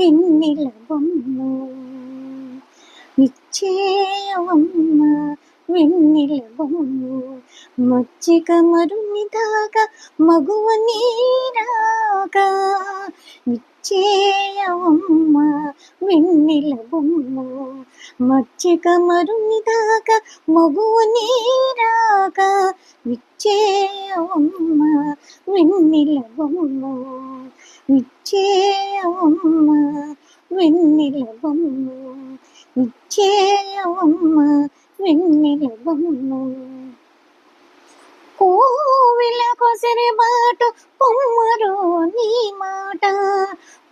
వెన్నెల బొమ్మ నిశ్చయవమ్మ వెన్నెల బొమ్మ మచ్చిక మరునిదాగా మగువ నీరాగా నిశ్చయవమ్మ వెన్నెల బొమ్మ మచ్చిక మరునిదాగా మగువ నీరాగా విచ్చేయవమ్మ వెన్నెల బొమ్మ విచ్చేయవమ్మ వెన్నెల బొమ్మ. విచ్చేయవమ్మ వెన్నెల బొమ్మ. కోవిల కొసరి బాట పొమ్మరో నీ మాట.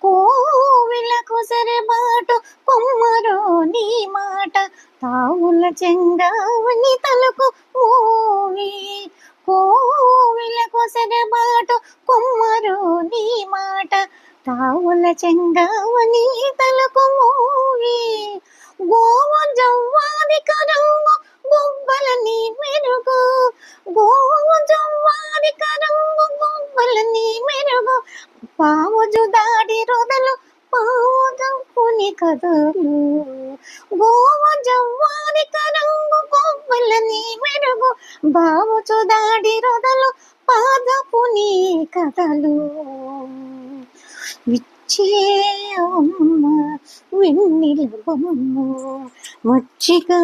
కోవిల కొసరి బాట పొమ్మరో నీ మాట. తావుల చెంగా చెంగవని తలపు మూవి. గోవ జవ్వాది కరంగు గొబ్బలని మెరుగు. గోవ జవ్వాది కరంగు గొబ్బలని మెరుగు. పావుజు దాడి రొదలు పావుని కదలు. గోవ జవ్వాది కరంగు గొబ్బలని మెరుగు. బావుచు దాడి రొదలు పాదపుని కథలు వచ్చేయమ్మ వెన్నెల బొమ్మ మచ్చిగా.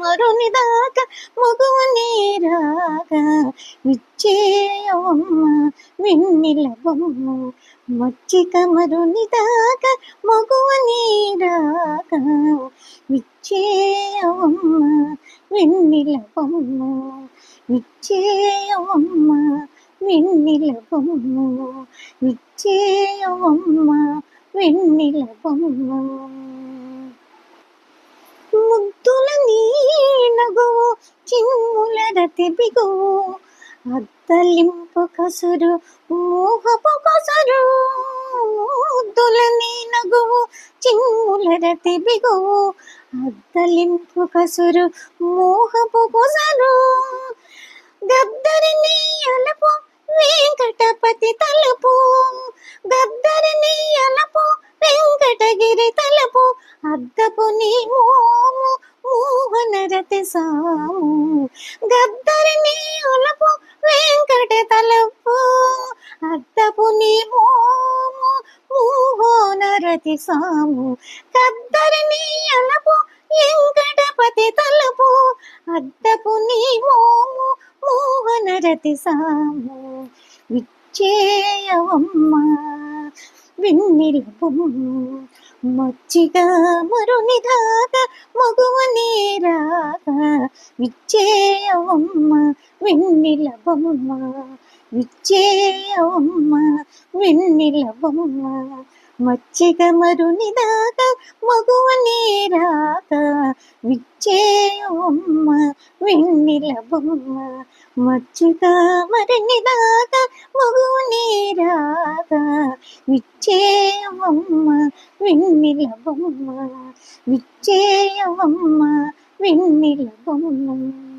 మరునిదాకా మగువ రాగా విచ్చేయమ్మ వెన్నెల బొమ్మ మచ్చిక. మరునిదాకా మగువ రాగా విచ్చేయమ్మ వెన్నెల బొమ్మ విచ్చేయమ్మ వెన్నెల విచ్చేయమ్మ వెన్నెల బొమ్మ ముద్దుల నీ చిమ్ముల రతి బిగువు అద్దలింపు కసురు మోహపు కసురు. ముద్దుల నీనగువు చిమ్ముల రతి బిగువు అద్దలింపు కసురు మోహపు కొసరు. రక్తపు నీ మోము మోహన రతి సాము గద్దరిని అలపు వెంకట తలపు. అద్దపు నీ మోము మోహన రతి సాము గద్దరిని అలపు వెంకటపతి తలపు. అద్దపు నీ మోము మోహన రతి సాము. విచ్చేయవమ్మ విన్నెలుపు బొమ్మ మచ్చిగా మరునిదాగా మగువ నీరాగా. విచ్చేయవమ్మ వెన్నెల బొమ్మ. విచ్చేయవమ్మ వెన్నెల బొమ్మ. మచ్చిగ మరునిదాకా మగువ నీరాగా విచ్చేయమ్మ వెన్నెల బొమ్మ మచ్చిగ మరునిదాకా మగువ నీరాగా విచ్చేయమ్మ వెన్నెల బొమ్మ విచ్చేయమ్మ వెన్నెల బొమ్మ